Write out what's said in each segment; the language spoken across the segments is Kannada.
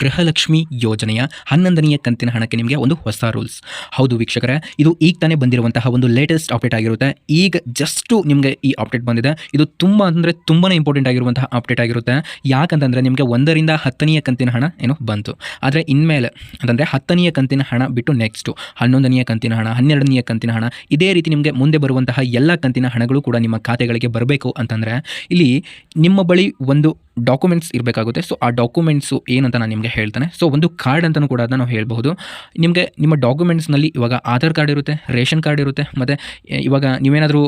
ಗೃಹಲಕ್ಷ್ಮಿ ಯೋಜನೆಯ ಹನ್ನೊಂದನೆಯ ಕಂತಿನ ಹಣಕ್ಕೆ ನಿಮಗೆ ಒಂದು ಹೊಸ ರೂಲ್ಸ್. ಹೌದು ವೀಕ್ಷಕರೇ, ಇದು ಈಗ ತಾನೇ ಬಂದಿರುವಂತಹ ಒಂದು ಲೇಟೆಸ್ಟ್ ಅಪ್ಡೇಟ್ ಆಗಿರುತ್ತೆ. ಈಗ ಜಸ್ಟು ನಿಮಗೆ ಈ ಅಪ್ಡೇಟ್ ಬಂದಿದೆ. ಇದು ತುಂಬ ಅಂದರೆ ತುಂಬಾ ಇಂಪಾರ್ಟೆಂಟ್ ಆಗಿರುವಂತಹ ಅಪ್ಡೇಟ್ ಆಗಿರುತ್ತೆ. ಯಾಕಂತಂದರೆ ನಿಮಗೆ ಒಂದರಿಂದ ಹತ್ತನೆಯ ಕಂತಿನ ಹಣ ಏನು ಬಂತು. ಆದರೆ ಇನ್ಮೇಲೆ ಅಂತಂದರೆ ಹತ್ತನೆಯ ಕಂತಿನ ಹಣ ಬಿಟ್ಟು ನೆಕ್ಸ್ಟು ಹನ್ನೊಂದನೆಯ ಕಂತಿನ ಹಣ, ಹನ್ನೆರಡನೆಯ ಕಂತಿನ ಹಣ, ಇದೇ ರೀತಿ ನಿಮಗೆ ಮುಂದೆ ಬರುವಂತಹ ಎಲ್ಲ ಕಂತಿನ ಹಣಗಳು ಕೂಡ ನಿಮ್ಮ ಖಾತೆಗಳಿಗೆ ಬರಬೇಕು ಅಂತಂದರೆ, ಇಲ್ಲಿ ನಿಮ್ಮ ಬಳಿ ಒಂದು ಡಾಕ್ಯುಮೆಂಟ್ಸ್ ಇರಬೇಕಾಗುತ್ತೆ. ಸೊ ಆ ಡಾಕ್ಯುಮೆಂಟ್ಸು ಏನಂತ ನಾನು ನಿಮಗೆ ಹೇಳ್ತೇನೆ. ಸೊ ಒಂದು ಕಾರ್ಡ್ ಅಂತಲೂ ಕೂಡ ಅದನ್ನು ಹೇಳ್ಬಹುದು. ನಿಮಗೆ ನಿಮ್ಮ ಡಾಕ್ಯುಮೆಂಟ್ಸ್ನಲ್ಲಿ ಇವಾಗ ಆಧಾರ್ ಕಾರ್ಡ್ ಇರುತ್ತೆ, ರೇಷನ್ ಕಾರ್ಡ್ ಇರುತ್ತೆ, ಮತ್ತು ಇವಾಗ ನೀವೇನಾದರೂ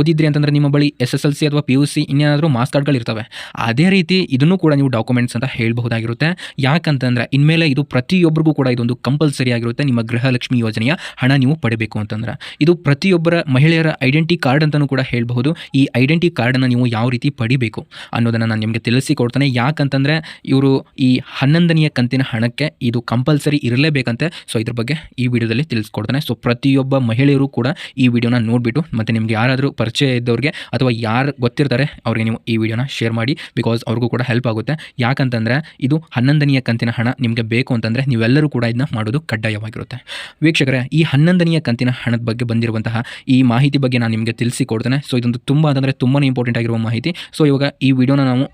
ಓದಿದ್ರಿ ಅಂತಂದರೆ ನಿಮ್ಮ ಬಳಿ ಎಸ್ ಎಸ್ ಎಲ್ ಸಿ ಅಥವಾ ಪಿ ಯು ಸಿ ಇನ್ನೇನಾದರೂ ಮಾಸ್ ಕಾರ್ಡ್ಗಳಿರ್ತವೆ ಅದೇ ರೀತಿ ಇದನ್ನು ಕೂಡ ನೀವು ಡಾಕ್ಯುಮೆಂಟ್ಸ್ ಅಂತ ಹೇಳಬಹುದಾಗಿರುತ್ತೆ. ಯಾಕಂತಂದರೆ ಇನ್ಮೇಲೆ ಇದು ಪ್ರತಿಯೊಬ್ಬರಿಗೂ ಕೂಡ ಇದೊಂದು ಕಂಪಲ್ಸರಿ ಆಗಿರುತ್ತೆ. ನಿಮ್ಮ ಗೃಹಲಕ್ಷ್ಮಿ ಯೋಜನೆಯ ಹಣ ನೀವು ಪಡಿಬೇಕು ಅಂತಂದ್ರೆ. ಇದು ಪ್ರತಿಯೊಬ್ಬರ ಮಹಿಳೆಯರ ಐಡೆಂಟಿ ಕಾರ್ಡ್ ಅಂತಲೂ ಕೂಡ ಹೇಳಬಹುದು. ಈ ಐಡೆಂಟಿ ಕಾರ್ಡನ್ನು ನೀವು ಯಾವ ರೀತಿ ಪಡಿಬೇಕು ಅನ್ನೋದನ್ನು ನಾನು ನಿಮಗೆ ತಿಳಿಸಿಕೊಡ್ತೇನೆ. ಯಾಕಂತಂದರೆ ಇವರು ಈ ಹನ್ನೊಂದನೆಯ ಕಂತಿನ ಹಣಕ್ಕೆ ಇದು ಕಂಪಲ್ಸರಿ ಇರಲೇಬೇಕಂತೆ. ಸೊ ಇದ್ರ ಬಗ್ಗೆ ಈ ವಿಡಿಯೋದಲ್ಲಿ ತಿಳಿಸ್ಕೊಡ್ತಾನೆ. ಸೊ ಪ್ರತಿಯೊಬ್ಬ ಮಹಿಳೆಯರು ಕೂಡ ಈ ವಿಡಿಯೋನ ನೋಡಿಬಿಟ್ಟು ಮತ್ತು ನಿಮ್ಗೆ ಯಾರಾದರೂ ಪರಿಚಯ ಇದ್ದವ್ರಿಗೆ ಅಥವಾ ಯಾರು ಗೊತ್ತಿರ್ತಾರೆ, ಅವ್ರಿಗೆ ನೀವು ಈ ವಿಡಿಯೋನ ಶೇರ್ ಮಾಡಿ. ಬಿಕಾಸ್ ಅವ್ರಿಗೂ ಕೂಡ ಹೆಲ್ಪ್ ಆಗುತ್ತೆ. ಯಾಕಂತಂದರೆ ಇದು ಹನ್ನೊಂದನೆಯ ಕಂತಿನ ಹಣ ನಿಮಗೆ ಬೇಕು ಅಂತಂದರೆ ನೀವೆಲ್ಲರೂ ಕೂಡ ಇದನ್ನ ಮಾಡೋದು ಕಡ್ಡಾಯವಾಗಿರುತ್ತೆ. ವೀಕ್ಷಕರೇ, ಈ ಹನ್ನೊಂದನೆಯ ಕಂತಿನ ಹಣದ ಬಗ್ಗೆ ಬಂದಿರುವಂತಹ ಈ ಮಾಹಿತಿ ಬಗ್ಗೆ ನಾನು ನಿಮಗೆ ತಿಳಿಸಿಕೊಡ್ತೇನೆ. ಸೊ ಇದೊಂದು ತುಂಬ ಅಂತಂದರೆ ತುಂಬಾ ಇಂಪಾರ್ಟೆಂಟ್ ಆಗಿರುವ ಮಾಹಿತಿ. ಸೊ ಇವಾಗ ಈ ವಿಡಿಯೋನ ನಾವು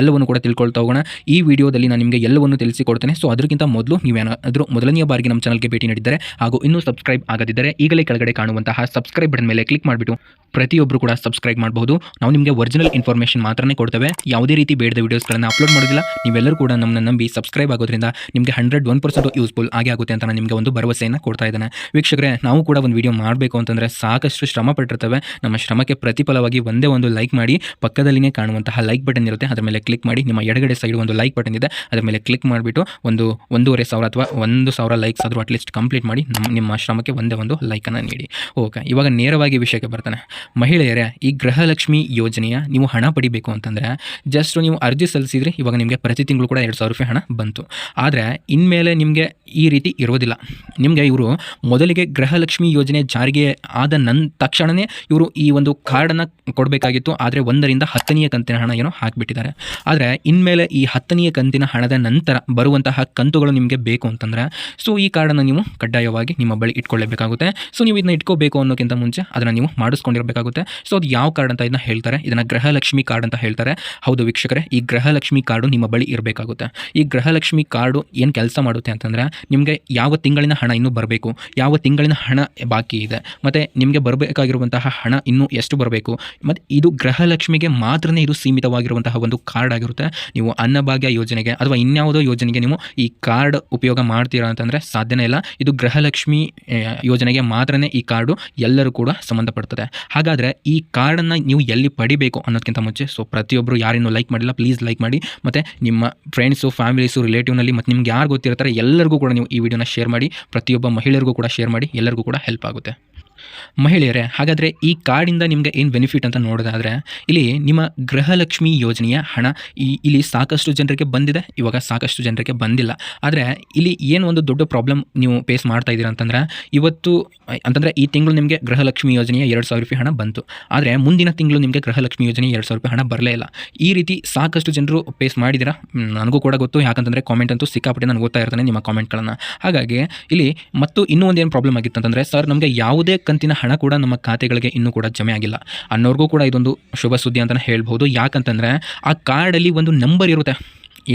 ಎಲ್ಲವನ್ನು ಕೂಡ ತಿಳ್ಕೊಳ್ತಾ ಹೋಗೋಣ. ಈ ವಿಡಿಯೋದಲ್ಲಿ ನಾನು ನಿಮಗೆ ಎಲ್ಲವನ್ನು ತಿಳಿಸಿಕೊಡ್ತೇನೆ ಸೊ ಅದಕ್ಕಿಂತ ಮೊದಲು ನೀವೇನಾದರೂ ಮೊದಲನೆಯ ಬಾರಿಗೆ ನಮ್ಮ ಚಾನಲ್ಗೆ ಭೇಟಿ ನೀಡಿದ್ದರೆ ಹಾಗೂ ಇನ್ನೂ ಸಬ್ಸ್ಕ್ರೈಬ್ ಆಗದಿದ್ದರೆ ಈಗಲೇ ಕೆಳಗಡೆ ಕಾಣುವಂತಹ ಸಬ್ಸ್ಕ್ರೈಬ್ ಬಟನ್ ಮೇಲೆ ಕ್ಲಿಕ್ ಮಾಡಿಬಿಟ್ಟು ಪ್ರತಿಯೊಬ್ಬರು ಕೂಡ ಸಬ್ಸ್ಕ್ರೈಬ್ ಮಾಡಬಹುದು. ನಾವು ನಿಮಗೆ ಒರಿಜಿನಲ್ ಇನ್ಫಾರ್ಮೇಷನ್ ಮಾತ್ರನೇ ಕೊಡ್ತೇವೆ. ಯಾವುದೇ ರೀತಿ ಬೇಡದ ವೀಡಿಯೋಸ್ಗಳನ್ನು ಅಪ್ಲೋಡ್ ಮಾಡೋದಿಲ್ಲ. ನೀವೆಲ್ಲರೂ ಕೂಡ ನಮ್ಮನ್ನು ನಂಬಿ ಸಬ್ಸ್ಕ್ರೈಬ್ ಆಗೋದ್ರಿಂದ ನಿಮಗೆ ಹಂಡ್ರೆಡ್ ಒನ್ ಪರ್ಸೆಂಟ್ ಯೂಸ್ಫುಲ್ ಆಗಿ ಆಗುತ್ತೆ ಅಂತ ನಿಮಗೆ ಒಂದು ಭರವಸೆಯನ್ನು ಕೊಡ್ತಾ ಇದ್ದೇನೆ. ವೀಕ್ಷಕರೇ, ನಾವು ಕೂಡ ಒಂದು ವಿಡಿಯೋ ಮಾಡಬೇಕು ಅಂತಂದರೆ ಸಾಕಷ್ಟು ಶ್ರಮ ಪಟ್ಟಿರ್ತವೆ. ನಮ್ಮ ಶ್ರಮಕ್ಕೆ ಪ್ರತಿಫಲವಾಗಿ ಒಂದೇ ಒಂದು ಲೈಕ್ ಮಾಡಿ ಪಕ್ಕದಲ್ಲಿನೇ ಕಾಣುವಂತಹ ಲೈಕ್ ಬಟನ್ ಇರುತ್ತೆ. ಅದರ ಕ್ಲಿಕ್ ಮಾಡಿ ನಿಮ್ಮ ಎಡಗಡೆ ಸೈಡ್ ಒಂದು ಲೈಕ್ ಬಟನ್ ಇದೆ, ಅದರ ಮೇಲೆ ಕ್ಲಿಕ್ ಮಾಡಿಬಿಟ್ಟು ಒಂದು ಒಂದೂವರೆ ಸಾವಿರ ಅಥವಾ ಒಂದು ಸಾವಿರ ಲೈಕ್ಸ್ ಆದರೂ ಅಟ್ಲೀಸ್ಟ್ ಕಂಪ್ಲೀಟ್ ಮಾಡಿ ನಮ್ಮ ನಿಮ್ಮ ಶ್ರಮಕ್ಕೆ ಒಂದೇ ಒಂದು ಲೈಕನ್ನು ನೀಡಿ. ಓಕೆ ಇವಾಗ ನೇರವಾಗಿ ವಿಷಯಕ್ಕೆ ಬರ್ತಾನೆ. ಮಹಿಳೆಯರೇ, ಈ ಗೃಹಲಕ್ಷ್ಮಿ ಯೋಜನೆಯ ನೀವು ಹಣ ಪಡಿಬೇಕು ಅಂತಂದರೆ ಜಸ್ಟ್ ನೀವು ಅರ್ಜಿ ಸಲ್ಲಿಸಿದರೆ ಇವಾಗ ನಿಮಗೆ ಪ್ರತಿ ತಿಂಗಳು ಕೂಡ ಎರಡು ಸಾವಿರ ರೂಪಾಯಿ ಹಣ ಬಂತು. ಆದರೆ ಇನ್ಮೇಲೆ ನಿಮಗೆ ಈ ರೀತಿ ಇರೋದಿಲ್ಲ ನಿಮಗೆ ಇವರು ಮೊದಲಿಗೆ ಗೃಹಲಕ್ಷ್ಮಿ ಯೋಜನೆ ಜಾರಿಗೆ ಆದ ನನ್ನ ತಕ್ಷಣವೇ ಇವರು ಈ ಒಂದು ಕಾರ್ಡನ್ನು ಕೊಡಬೇಕಾಗಿತ್ತು, ಆದರೆ ಒಂದರಿಂದ ಹತ್ತನೆಯ ಕಂತಿನ ಹಣ ಏನೋ ಹಾಕಿಬಿಟ್ಟಿದ್ದಾರೆ. ಆದರೆ ಇನ್ಮೇಲೆ ಈ ಹತ್ತನೆಯ ಕಂತಿನ ಹಣದ ನಂತರ ಬರುವಂತಹ ಕಂತುಗಳು ನಿಮಗೆ ಬೇಕು ಅಂತಂದರೆ ಸೊ ಈ ಕಾರ್ಡನ್ನು ನೀವು ಕಡ್ಡಾಯವಾಗಿ ನಿಮ್ಮ ಬಳಿ ಇಟ್ಕೊಳ್ಳೇಬೇಕಾಗುತ್ತೆ. ಸೊ ನೀವು ಇದನ್ನ ಇಟ್ಕೋಬೇಕು ಅನ್ನೋಕ್ಕಿಂತ ಮುಂಚೆ ಅದನ್ನು ನೀವು ಮಾಡಿಸ್ಕೊಂಡಿರಬೇಕಾಗುತ್ತೆ. ಸೊ ಅದು ಯಾವ ಕಾರ್ಡ್ ಅಂತ ಇದನ್ನ ಹೇಳ್ತಾರೆ? ಇದನ್ನು ಗೃಹಲಕ್ಷ್ಮಿ ಕಾರ್ಡ್ ಅಂತ ಹೇಳ್ತಾರೆ. ಹೌದು ವೀಕ್ಷಕರೇ, ಈ ಗೃಹಲಕ್ಷ್ಮಿ ಕಾರ್ಡು ನಿಮ್ಮ ಬಳಿ ಇರಬೇಕಾಗುತ್ತೆ. ಈ ಗೃಹಲಕ್ಷ್ಮಿ ಕಾರ್ಡು ಏನು ಕೆಲಸ ಮಾಡುತ್ತೆ ಅಂತಂದರೆ, ನಿಮಗೆ ಯಾವ ತಿಂಗಳಿನ ಹಣ ಇನ್ನೂ ಬರಬೇಕು, ಯಾವ ತಿಂಗಳಿನ ಹಣ ಬಾಕಿ ಇದೆ, ಮತ್ತು ನಿಮಗೆ ಬರಬೇಕಾಗಿರುವಂತಹ ಹಣ ಇನ್ನೂ ಎಷ್ಟು ಬರಬೇಕು, ಮತ್ತು ಇದು ಗೃಹಲಕ್ಷ್ಮಿಗೆ ಮಾತ್ರನೇ ಇದು ಸೀಮಿತವಾಗಿರುವಂತಹ ಒಂದು ಕಾರ್ಡ್ ಆಗಿರುತ್ತೆ. ನೀವು ಅನ್ನಭಾಗ್ಯ ಯೋಜನೆಗೆ ಅಥವಾ ಇನ್ಯಾವುದೋ ಯೋಜನೆಗೆ ನೀವು ಈ ಕಾರ್ಡ್ ಉಪಯೋಗ ಮಾಡ್ತೀರಾ ಅಂತಂದರೆ ಸಾಧ್ಯನೇ ಇಲ್ಲ. ಇದು ಗೃಹಲಕ್ಷ್ಮಿ ಯೋಜನೆಗೆ ಮಾತ್ರನೇ ಈ ಕಾರ್ಡು ಎಲ್ಲರೂ ಕೂಡ ಸಂಬಂಧಪಡ್ತದೆ. ಹಾಗಾದರೆ ಈ ಕಾರ್ಡನ್ನು ನೀವು ಎಲ್ಲಿ ಪಡಿಬೇಕು ಅನ್ನೋದಕ್ಕಿಂತ ಮುಂಚೆ ಸೊ ಪ್ರತಿಯೊಬ್ಬರು ಯಾರೇನು ಲೈಕ್ ಮಾಡಿಲ್ಲ, ಪ್ಲೀಸ್ ಲೈಕ್ ಮಾಡಿ. ಮತ್ತು ನಿಮ್ಮ ಫ್ರೆಂಡ್ಸು, ಫ್ಯಾಮಿಲೀಸು, ರಿಲೇಟಿವ್ನಲ್ಲಿ ಮತ್ತು ನಿಮ್ಗೆ ಯಾರು ಗೊತ್ತಿರ್ತಾರೆ ಎಲ್ಲರಿಗೂ ಕೂಡ ನೀವು ಈ ವಿಡಿಯೋನ ಶೇರ್ ಮಾಡಿ. ಪ್ರತಿಯೊಬ್ಬ ಮಹಿಳೆಯರಿಗೂ ಕೂಡ ಶೇರ್ ಮಾಡಿ. ಎಲ್ಲರಿಗೂ ಕೂಡ ಹೆಲ್ಪ್ ಆಗುತ್ತೆ. ಮಹಿಳೆಯರೇ, ಹಾಗಾದರೆ ಈ ಕಾರ್ಡಿಂದ ನಿಮಗೆ ಏನು ಬೆನಿಫಿಟ್ ಅಂತ ನೋಡೋದಾದರೆ, ಇಲ್ಲಿ ನಿಮ್ಮ ಗೃಹಲಕ್ಷ್ಮಿ ಯೋಜನೆಯ ಹಣ ಈ, ಇಲ್ಲಿ ಸಾಕಷ್ಟು ಜನರಿಗೆ ಬಂದಿದೆ, ಇವಾಗ ಸಾಕಷ್ಟು ಜನರಿಗೆ ಬಂದಿಲ್ಲ. ಆದರೆ ಇಲ್ಲಿ ಏನು ಒಂದು ದೊಡ್ಡ ಪ್ರಾಬ್ಲಮ್ ನೀವು ಫೇಸ್ ಮಾಡ್ತಾ ಇದ್ದೀರಾ ಅಂತಂದರೆ, ಇವತ್ತು, ಅಂತಂದರೆ ಈ ತಿಂಗಳು ನಿಮಗೆ ಗೃಹಲಕ್ಷ್ಮಿ ಯೋಜನೆಯ ಎರಡು ಸಾವಿರ ರೂಪಾಯಿ ಹಣ ಬಂತು. ಆದರೆ ಮುಂದಿನ ತಿಂಗಳು ನಿಮಗೆ ಗೃಹಲಕ್ಷ್ಮಿ ಯೋಜನೆ ಎರಡು ಸಾವಿರ ರೂಪಾಯಿ ಹಣ ಬರಲೇ ಇಲ್ಲ. ಈ ರೀತಿ ಸಾಕಷ್ಟು ಜನರು ಫೇಸ್ ಮಾಡಿದ್ದೀರಾ? ನನಗೂ ಕೂಡ ಗೊತ್ತು. ಯಾಕಂತಂದರೆ ಕಾಮೆಂಟ್ ಅಂತೂ ಸಿಕ್ಕಾಪಟ್ಟೆ ನಾನು ಓದ್ತಾ ಇರ್ತಾನೆ ನಿಮ್ಮ ಕಾಮೆಂಟ್ಗಳನ್ನು ಹಾಗಾಗಿ ಇಲ್ಲಿ, ಮತ್ತು ಇನ್ನೂ ಒಂದು ಏನು ಪ್ರಾಬ್ಲಮ್ ಆಗಿತ್ತು ಅಂತಂದರೆ, ಸರ್, ನಮಗೆ ಯಾವುದೇ ಕಂತಿನ ಹಣ ಕೂಡ ನಮ್ಮ ಖಾತೆಗಳಿಗೆ ಇನ್ನೂ ಕೂಡ ಜಮೆ ಆಗಿಲ್ಲ. ಅನ್ನೋರ್ಗೂ ಕೂಡ ಇದೊಂದು ಶುಭ ಸುದ್ದಿ ಅಂತಲೇ ಹೇಳ್ಬೋದು ಯಾಕಂತಂದರೆ ಆ ಕಾರ್ಡಲ್ಲಿ ಒಂದು ನಂಬರ್ ಇರುತ್ತೆ.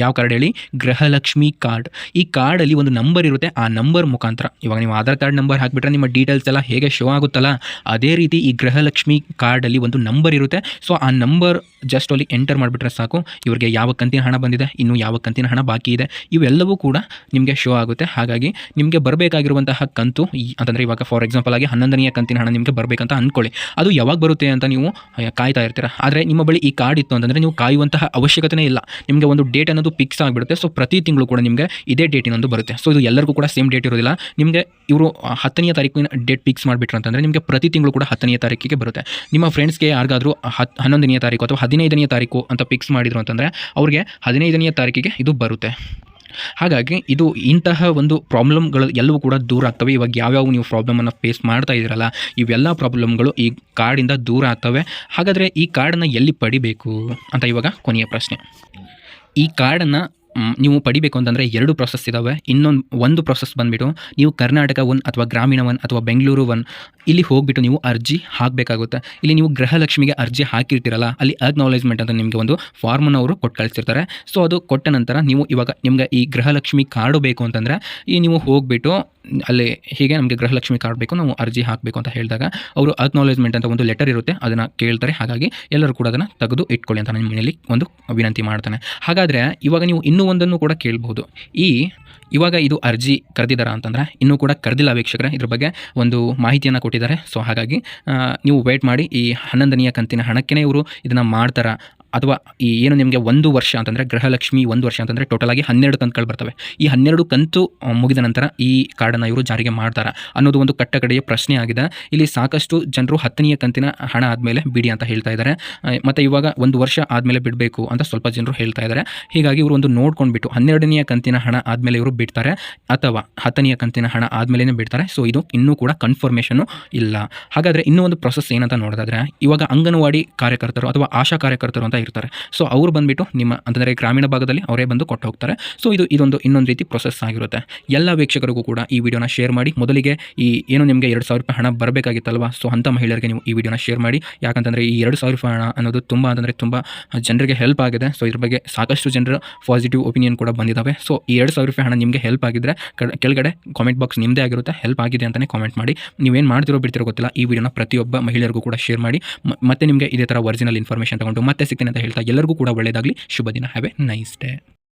ಯಾವ ಕಾರ್ಡ್ ಹೇಳಿ? ಗೃಹಲಕ್ಷ್ಮಿ ಕಾರ್ಡ್ ಈ ಕಾರ್ಡಲ್ಲಿ ಒಂದು ನಂಬರ್ ಇರುತ್ತೆ. ಆ ನಂಬರ್ ಮುಖಾಂತರ. ಇವಾಗ ನೀವು ಆಧಾರ್ ಕಾರ್ಡ್ ನಂಬರ್ ಹಾಕಿಬಿಟ್ರೆ ನಿಮ್ಮ ಡೀಟೇಲ್ಸ್ ಎಲ್ಲ ಹೇಗೆ ಶೋ ಆಗುತ್ತಲ್ಲ? ಅದೇ ರೀತಿ ಈ ಗೃಹಲಕ್ಷ್ಮಿ ಕಾರ್ಡಲ್ಲಿ ಒಂದು ನಂಬರ್ ಇರುತ್ತೆ. ಸೊ ಆ ನಂಬರ್ ಜಸ್ಟ್ ಅಲ್ಲಿ ಎಂಟರ್ ಮಾಡಿಬಿಟ್ರೆ ಸಾಕು. ಇವರಿಗೆ ಯಾವ ಕಂತಿನ ಹಣ ಬಂದಿದೆ? ಇನ್ನು ಯಾವ ಕಂತಿನ ಹಣ ಬಾಕಿ ಇದೆ? ಇವೆಲ್ಲವೂ ಕೂಡ ನಿಮಗೆ ಶೋ ಆಗುತ್ತೆ. ಹಾಗಾಗಿ ನಿಮಗೆ ಬರಬೇಕಾಗಿರುವಂತಹ ಕಂತು ಅಂತಂದರೆ ಇವಾಗ ಫಾರ್ ಎಕ್ಸಾಂಪಲ್ ಆಗಿ ಹನ್ನೊಂದನೆಯ ಕಂತಿನ ಹಣ ನಿಮಗೆ ಬರಬೇಕಂತ ಅಂದ್ಕೊಳ್ಳಿ ಅದು ಯಾವಾಗ ಬರುತ್ತೆ ಅಂತ ನೀವು ಕಾಯ್ತಾ ಇರ್ತೀರ? ಆದರೆ ನಿಮ್ಮ ಬಳಿ ಈ ಕಾರ್ಡ್ ಇತ್ತು ಅಂತಂದರೆ ನೀವು ಕಾಯುವಂತಹ ಅವಶ್ಯಕತೆನೇ ಇಲ್ಲ. ನಿಮಗೆ ಒಂದು ಡೇಟ್ ಅನ್ನೋದು ಫಿಕ್ಸ್ ಆಗಿಬಿಡುತ್ತೆ. ಸೊ ಪ್ರತಿ ತಿಂಗಳು ಕೂಡ ನಿಮಗೆ ಇದೇ ಡೇಟಿನೊಂದು ಬರುತ್ತೆ. ಸೊ ಇದು ಎಲ್ಲರಿಗೂ ಕೂಡ ಸೇಮ್ ಡೇಟ್ ಇರೋದಿಲ್ಲ. ನಿಮಗೆ ಇವರು ಹತ್ತನೆಯ ತಾರೀಕಿನ ಡೇಟ್ ಫಿಕ್ಸ್ ಮಾಡಿಬಿಟ್ರು ಅಂತಂದರೆ ನಿಮಗೆ ಪ್ರತಿ ತಿಂಗಳು ಕೂಡ ಹತ್ತನೆಯ ತಾರೀಕಿಗೆ ಬರುತ್ತೆ. ನಿಮ್ಮ ಫ್ರೆಂಡ್ಸ್ಗೆ ಯಾರಿಗಾದರೂ ಹತ್ ಹನ್ನೊಂದನೇ ತಾರೀಕು ಅಥವಾ ಹದಿನೈದನೇ ತಾರೀಕು ಅಂತ ಫಿಕ್ಸ್ ಮಾಡಿದ್ರು ಅಂತಂದರೆ ಅವ್ರಿಗೆ ಹದಿನೈದನೇ ತಾರೀಕಿಗೆ ಇದು ಬರುತ್ತೆ. ಹಾಗಾಗಿ ಇದು ಇಂತಹ ಒಂದು ಪ್ರಾಬ್ಲಮ್ಗಳು ಎಲ್ಲವೂ ಕೂಡ ದೂರ ಆಗ್ತವೆ. ಇವಾಗ ಯಾವ್ಯಾವ ನೀವು ಪ್ರಾಬ್ಲಮನ್ನು ಫೇಸ್ ಮಾಡ್ತಾ ಇದ್ದೀರಲ್ಲ, ಇವೆಲ್ಲ ಪ್ರಾಬ್ಲಮ್ಗಳು ಈ ಕಾರ್ಡಿಂದ ದೂರ ಆಗ್ತವೆ. ಹಾಗಾದರೆ ಈ ಕಾರ್ಡನ್ನು ಎಲ್ಲಿ ಪಡಿಬೇಕು ಅಂತ ಇವಾಗ ಕೊನೆಯ ಪ್ರಶ್ನೆ. ಈ ಕಾರ್ಡನ್ನು ನೀವು ಪಡಿಬೇಕು ಅಂತಂದರೆ ಎರಡು ಪ್ರೊಸೆಸ್ ಇದ್ದಾವೆ ಇನ್ನೊಂದು, ಒಂದು ಪ್ರೊಸೆಸ್ ಬಂದುಬಿಟ್ಟು ನೀವು ಕರ್ನಾಟಕ ಒನ್ ಅಥವಾ ಗ್ರಾಮೀಣ ಒನ್ ಅಥವಾ ಬೆಂಗಳೂರು ಒನ್ ಇಲ್ಲಿ ಹೋಗ್ಬಿಟ್ಟು ನೀವು ಅರ್ಜಿ ಹಾಕಬೇಕಾಗುತ್ತೆ. ಇಲ್ಲಿ ನೀವು ಗೃಹಲಕ್ಷ್ಮಿಗೆ ಅರ್ಜಿ ಹಾಕಿರ್ತೀರಲ್ಲ, ಅಲ್ಲಿ ಅಕ್ನಾಲೇಜ್ಮೆಂಟ್ ಅಂತ ನಿಮಗೆ ಒಂದು ಫಾರ್ಮನ್ನು ಅವರು ಕೊಟ್ಟು ಕಳಿಸ್ತಿರ್ತಾರೆ ಸೊ ಅದು ಕೊಟ್ಟ ನಂತರ ನೀವು ಇವಾಗ ನಿಮ್ಗೆ ಈ ಗೃಹಲಕ್ಷ್ಮಿ ಕಾರ್ಡು ಬೇಕು ಅಂತಂದರೆ ಈ ನೀವು ಹೋಗ್ಬಿಟ್ಟು ಅಲ್ಲಿ ಹೀಗೆ ನಮಗೆ ಗೃಹಲಕ್ಷ್ಮಿ ಕಾರ್ಡ್ ಬೇಕು, ನಾವು ಅರ್ಜಿ ಹಾಕಬೇಕು ಅಂತ ಹೇಳಿದಾಗ ಅವರು ಅಕ್ನಾಲೇಜ್ಮೆಂಟ್ ಅಂತ ಒಂದು ಲೆಟರ್ ಇರುತ್ತೆ, ಅದನ್ನು ಕೇಳ್ತಾರೆ. ಹಾಗಾಗಿ ಎಲ್ಲರೂ ಕೂಡ ಅದನ್ನು ತೆಗೆದು ಇಟ್ಕೊಳ್ಳಿ ಅಂತ ನಿಮ್ಮ ಮನೆಯಲ್ಲಿ ಒಂದು ವಿನಂತಿ ಮಾಡ್ತಾನೆ. ಹಾಗಾದರೆ ಇವಾಗ ನೀವು ಇನ್ನೂ ಒಂದನ್ನು ಕೂಡ ಕೇಳಬಹುದು. ಈ ಇವಾಗ ಇದು ಅರ್ಜಿ ಕರೆದಿದ್ದಾರಾ ಅಂತಂದರೆ ಇನ್ನೂ ಕೂಡ ಕರೆದಿಲ್ಲ ವೀಕ್ಷಕರೇ, ಇದ್ರ ಬಗ್ಗೆ ಒಂದು ಮಾಹಿತಿಯನ್ನು ಕೊಟ್ಟಿದ್ದಾರೆ. ಸೊ ಹಾಗಾಗಿ ನೀವು ವೇಟ್ ಮಾಡಿ ಈ ಹನ್ನೊಂದನೆಯ ಕಂತಿನ ಹಣಕ್ಕೇ ಇವರು ಇದನ್ನು ಮಾಡ್ತಾರಾ ಅಥವಾ ಈ ಏನು ನಿಮಗೆ ಒಂದು ವರ್ಷ ಅಂತಂದರೆ ಗೃಹಲಕ್ಷ್ಮಿ ಒಂದು ವರ್ಷ ಅಂತಂದರೆ ಆಗಿ ಹನ್ನೆರಡು ಕಂತುಗಳು ಬರ್ತವೆ. ಈ ಹನ್ನೆರಡು ಕಂತು ಮುಗಿದ ನಂತರ ಈ ಕಾರ್ಡನ್ನು ಇವರು ಜಾರಿಗೆ ಮಾಡ್ತಾರೆ ಅನ್ನೋದು ಒಂದು ಕಟ್ಟಕಡೆಯ ಪ್ರಶ್ನೆ ಆಗಿದೆ. ಇಲ್ಲಿ ಸಾಕಷ್ಟು ಜನರು ಹತ್ತನೆಯ ಕಂತಿನ ಹಣ ಆದಮೇಲೆ ಬಿಡಿ ಅಂತ ಹೇಳ್ತಾ ಇದ್ದಾರೆ ಮತ್ತು ಇವಾಗ ಒಂದು ವರ್ಷ ಆದಮೇಲೆ ಬಿಡಬೇಕು ಅಂತ ಸ್ವಲ್ಪ ಜನರು ಹೇಳ್ತಾ ಇದ್ದಾರೆ ಹೀಗಾಗಿ ಇವರು ಒಂದು ನೋಡ್ಕೊಂಡ್ಬಿಟ್ಟು ಹನ್ನೆರಡನೆಯ ಕಂತಿನ ಹಣ ಆದಮೇಲೆ ಇವರು ಬಿಡ್ತಾರೆ ಅಥವಾ ಹತ್ತನೆಯ ಕಂತಿನ ಹಣ ಆದಮೇಲೆ ಬಿಡ್ತಾರೆ. ಸೊ ಇದು ಇನ್ನೂ ಕೂಡ ಕನ್ಫರ್ಮೇಷನ್ನು ಇಲ್ಲ. ಹಾಗಾದರೆ ಇನ್ನೂ ಒಂದು ಪ್ರೊಸೆಸ್ ಏನಂತ ನೋಡೋದಾದ್ರೆ, ಇವಾಗ ಅಂಗನವಾಡಿ ಕಾರ್ಯಕರ್ತರು ಅಥವಾ ಆಶಾ ಕಾರ್ಯಕರ್ತರು ಅಂತ ಇರ್ತಾರೆ. ಸೊ ಅವ್ರು ಬಂದುಬಿಟ್ಟು ನಿಮ್ಮ, ಅಂತಂದರೆ ಗ್ರಾಮೀಣ ಭಾಗದಲ್ಲಿ ಅವರೇ ಬಂದು ಕೊಟ್ಟು ಹೋಗ್ತಾರೆ. ಸೊ ಇದು ಇದೊಂದು ಇನ್ನೊಂದು ರೀತಿ ಪ್ರೊಸೆಸ್ ಆಗಿರುತ್ತೆ. ಎಲ್ಲ ವೀಕ್ಷಕರಿಗೂ ಕೂಡ ಈ ವಿಡಿಯೋನ ಶೇರ್ ಮಾಡಿ. ಮೊದಲಿಗೆ ಈ ಏನು ನಿಮಗೆ ಎರಡು ಸಾವಿರ ರೂಪಾಯಿ ಹಣ ಬರಬೇಕಾಗಿತ್ತಲ್ವಾ? ಸೊ ಅಂಥ ಮಹಿಳೆಯರಿಗೆ ನೀವು ಈ ವಿಡಿಯೋನ ಶೇರ್ ಮಾಡಿ. ಯಾಕಂತಂದರೆ ಈ ಎರಡು ಸಾವಿರ ರೂಪಾಯಿ ಹಣ ಅನ್ನೋದು ತುಂಬ, ಅಂತಂದರೆ ತುಂಬ ಜನರಿಗೆ ಹೆಲ್ಪ್ ಆಗಿದೆ. ಸೊ ಇದ್ರ ಬಗ್ಗೆ ಸಾಕಷ್ಟು ಜನರು ಪಾಸಿಟಿವ್ ಒಪಿನಿಯನ್ ಕೂಡ ಬಂದಿದ್ದಾವೆ ಸೊ ಈ ಎರಡು ಸಾವಿರ ರೂಪಾಯಿ ಹಣ ನಿಮಗೆ ಹೆಲ್ಪ್ ಆಗಿದ್ರೆ ಕೆಳಗಡೆ ಕಾಮೆಂಟ್ ಬಾಕ್ಸ್ ನಿಮ್ಮದೇ ಆಗಿರುತ್ತೆ. ಹೆಲ್ಪ್ ಆಗಿದೆ ಅಂತಲೇ ಕಾಮೆಂಟ್ ಮಾಡಿ. ನೀವೇನು ಮಾಡ್ತಿರೋ ಬಿಡ್ತಿರೋ ಗೊತ್ತಿಲ್ಲ. ಈ ವಿಡಿಯೋನ ಪ್ರತಿಯೊಬ್ಬ ಮಹಿಳೆಯರಿಗೂ ಕೂಡ ಶೇರ್ ಮಾಡಿ. ಮತ್ತೆ ನಿಮಗೆ ಇದೇ ಥರ ಒರಿಜಿನಲ್ ಇನ್ಫಾರ್ಮೇಷನ್ ತಗೊಂಡು ಮತ್ತೆ ಸಿಗ್ತೀನಿ. ಅಂತ ಹೇಳ್ತಾ ಎಲ್ಲರಿಗೂ ಕೂಡ ಒಳ್ಳೆಯದಾಗಲಿ ಶುಭ ದಿನ. Have A nice day